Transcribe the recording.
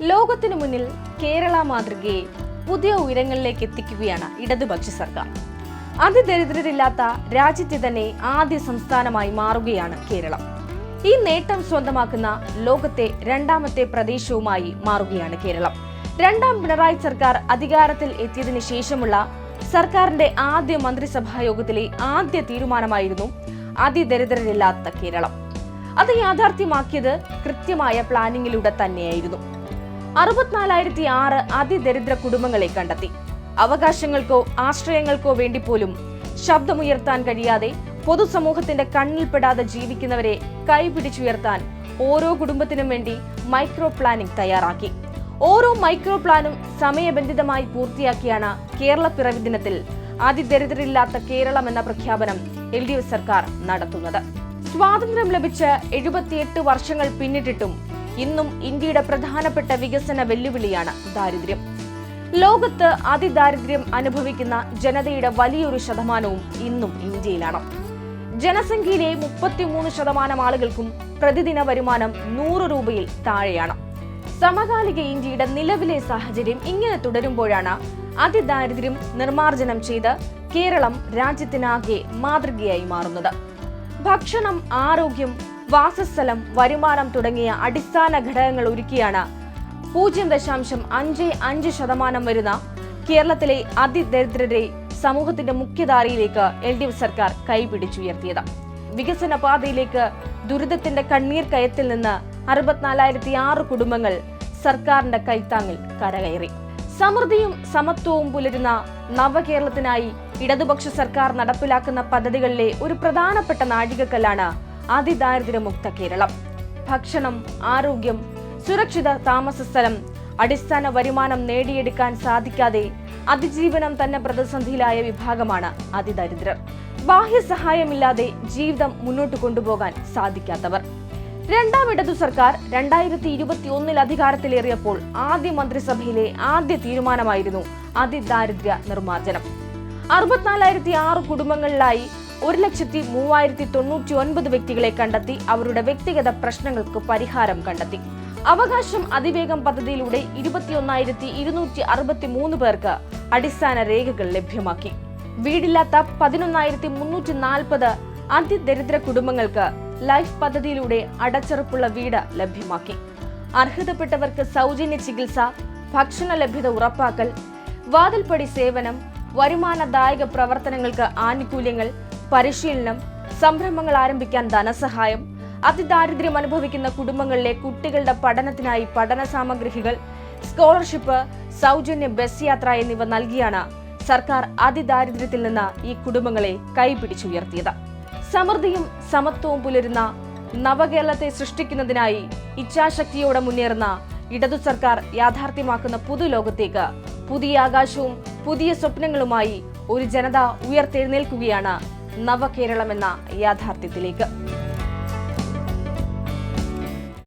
ലോകത്തിനു മുന്നിൽ കേരള മാതൃകയെ പുതിയ ഉയരങ്ങളിലേക്ക് എത്തിക്കുകയാണ് ഇടതുപക്ഷ സർക്കാർ. അതിദരിദ്രരില്ലാത്ത രാജ്യത്തെ തന്നെ ആദ്യ സംസ്ഥാനമായി മാറുകയാണ് കേരളം. ഈ നേട്ടം സ്വന്തമാക്കുന്ന ലോകത്തെ രണ്ടാമത്തെ പ്രദേശവുമായി മാറുകയാണ് കേരളം. രണ്ടാം പിണറായി സർക്കാർ അധികാരത്തിൽ എത്തിയതിനു ശേഷമുള്ള സർക്കാരിന്റെ ആദ്യ മന്ത്രിസഭാ യോഗത്തിലെ ആദ്യ തീരുമാനമായിരുന്നു അതിദരിദ്രരില്ലാത്ത കേരളം. അത് യാഥാർത്ഥ്യമാക്കിയത് കൃത്യമായ പ്ലാനിങ്ങിലൂടെ തന്നെയായിരുന്നു. അറുപത്തിനാലായിരത്തി ആറ് അതിദരിദ്ര കുടുംബങ്ങളെ കണ്ടെത്തി. അവകാശങ്ങൾക്കോ ആശ്രയങ്ങൾക്കോ വേണ്ടി പോലും ശബ്ദമുയർത്താൻ കഴിയാതെ പൊതുസമൂഹത്തിന്റെ കണ്ണിൽപ്പെടാതെ ജീവിക്കുന്നവരെ കൈപിടിച്ചുയർത്താൻ ഓരോ കുടുംബത്തിനും വേണ്ടി മൈക്രോ പ്ലാനിംഗ് തയ്യാറാക്കി. ഓരോ മൈക്രോ പ്ലാനും സമയബന്ധിതമായി പൂർത്തിയാക്കിയാണ് കേരള പിറവി ദിനത്തിൽ അതിദരിദ്രരില്ലാത്ത കേരളം എന്ന പ്രഖ്യാപനം എൽ ഡി എഫ് സർക്കാർ നടത്തുന്നത്. സ്വാതന്ത്ര്യം ലഭിച്ച് എഴുപത്തിയെട്ട് വർഷങ്ങൾ പിന്നിട്ടിട്ടും ഇന്നും ഇന്ത്യയുടെ പ്രധാനപ്പെട്ട വികസന വെല്ലുവിളിയാണ് ദാരിദ്ര്യം. ലോകത്ത് അതിദാരിദ്ര്യം അനുഭവിക്കുന്ന ജനതയുടെ വലിയൊരു ശതമാനവും ഇന്നും ഇന്ത്യയിലാണ്. ജനസംഖ്യയിലെ മുപ്പത്തിമൂന്ന് ശതമാനം ആളുകൾക്കും പ്രതിദിന വരുമാനം നൂറ് രൂപയിൽ താഴെയാണ്. സമകാലിക ഇന്ത്യയുടെ നിലവിലെ സാഹചര്യം ഇങ്ങനെ തുടരുമ്പോഴാണ് അതിദാരിദ്ര്യം നിർമാർജനം ചെയ്ത് കേരളം രാജ്യത്തിനാകെ മാതൃകയായി മാറുന്നത്. ഭക്ഷണം ആരോഗ്യം വാസസ്ഥലം വരുമാനം തുടങ്ങിയ അടിസ്ഥാന ഘടകങ്ങൾ ഒരുക്കിയാണ് പൂജ്യം ദശാംശം അഞ്ച് അഞ്ച് ശതമാനം വരുന്ന കേരളത്തിലെ അതിദരിദ്രരെ സമൂഹത്തിന്റെ മുഖ്യധാരയിലേക്ക് എൽ ഡി എഫ് സർക്കാർ കൈപിടിച്ചുയർത്തിയത്. വികസന പാതയിലേക്ക് ദുരിതത്തിന്റെ കണ്ണീർ കയത്തിൽ നിന്ന് അറുപത്തിനാലായിരത്തി ആറ് കുടുംബങ്ങൾ സർക്കാരിന്റെ കൈത്താങ്ങിൽ കരകയറി. സമൃദ്ധിയും സമത്വവും പുലരുന്ന നവകേരളത്തിനായി ഇടതുപക്ഷ സർക്കാർ നടപ്പിലാക്കുന്ന പദ്ധതികളിലെ ഒരു പ്രധാനപ്പെട്ട നാഴികക്കല്ലാണ് അതിദാരിദ്ര്യമുക്ത കേരളം. ഭക്ഷണം ആരോഗ്യം സുരക്ഷിത താമസ സ്ഥലം അടിസ്ഥാന വരുമാനം നേടിയെടുക്കാൻ സാധിക്കാതെ അതിജീവനം തന്നെ പ്രതിസന്ധിയിലായ വിഭാഗമാണ് അതിദരിദ്രർ ബാഹ്യ സഹായമില്ലാതെ ജീവിതം മുന്നോട്ട് കൊണ്ടുപോകാൻ സാധിക്കാത്തവർ. രണ്ടാം ഇടതു സർക്കാർ രണ്ടായിരത്തി ഇരുപത്തി ഒന്നിൽ അധികാരത്തിലേറിയപ്പോൾ ആദ്യ മന്ത്രിസഭയിലെ ആദ്യ തീരുമാനമായിരുന്നു അതിദാരിദ്ര്യ നിർമ്മാർജനം. അറുപത്തിനാലായിരത്തി ആറ് കുടുംബങ്ങളിലായി ഒരു ലക്ഷത്തി മൂവായിരത്തി തൊണ്ണൂറ്റി ഒൻപത് വ്യക്തികളെ കണ്ടെത്തി അവരുടെ വ്യക്തിഗത പ്രശ്നങ്ങൾക്ക് പരിഹാരം കണ്ടെത്തി. അവകാശം അതിവേഗം പദ്ധതിയിലൂടെ ഇരുപത്തിയൊന്നായിരത്തി ഇരുന്നൂറ്റി അറുപത്തി മൂന്ന് പേർക്ക് അടിസ്ഥാന രേഖകൾ ലഭ്യമാക്കി. വീടില്ലാത്ത പതിനൊന്നായിരത്തി മുന്നൂറ്റി നാൽപ്പത് അതിദരിദ്ര കുടുംബങ്ങൾക്ക് ലൈഫ് പദ്ധതിയിലൂടെ അടച്ചുറപ്പുള്ള വീട് ലഭ്യമാക്കി. അർഹതപ്പെട്ടവർക്ക് സൗജന്യ ചികിത്സ ഭക്ഷണ ലഭ്യത ഉറപ്പാക്കൽ വാതിൽപ്പടി സേവനം വരുമാനദായക പ്രവർത്തനങ്ങൾക്ക് ആനുകൂല്യങ്ങൾ പരിശീലനം സംരംഭങ്ങൾ ആരംഭിക്കാൻ ധനസഹായം അതിദാരിദ്ര്യം അനുഭവിക്കുന്ന കുടുംബങ്ങളിലെ കുട്ടികളുടെ പഠനത്തിനായി പഠന സാമഗ്രികൾ സ്കോളർഷിപ്പ് സൗജന്യ ബസ് യാത്ര എന്നിവ നൽകിയാണ് സർക്കാർ അതിദാരിദ്ര്യത്തിൽ നിന്ന് ഈ കുടുംബങ്ങളെ കൈപിടിച്ചുയർത്തിയത്. സമൃദ്ധിയും സമത്വവും പുലരുന്ന നവകേരളത്തെ സൃഷ്ടിക്കുന്നതിനായി ഇച്ഛാശക്തിയോടെ മുന്നേറുന്ന ഇടതു സർക്കാർ യാഥാർത്ഥ്യമാക്കുന്ന പുതുലോകത്തേക്ക് പുതിയ ആകാശവും പുതിയ സ്വപ്നങ്ങളുമായി ഒരു ജനത ഉയർത്തെഴുന്നേൽക്കുകയാണ് നവകേരളം എന്ന യാഥാർത്ഥ്യത്തിലേക്ക്.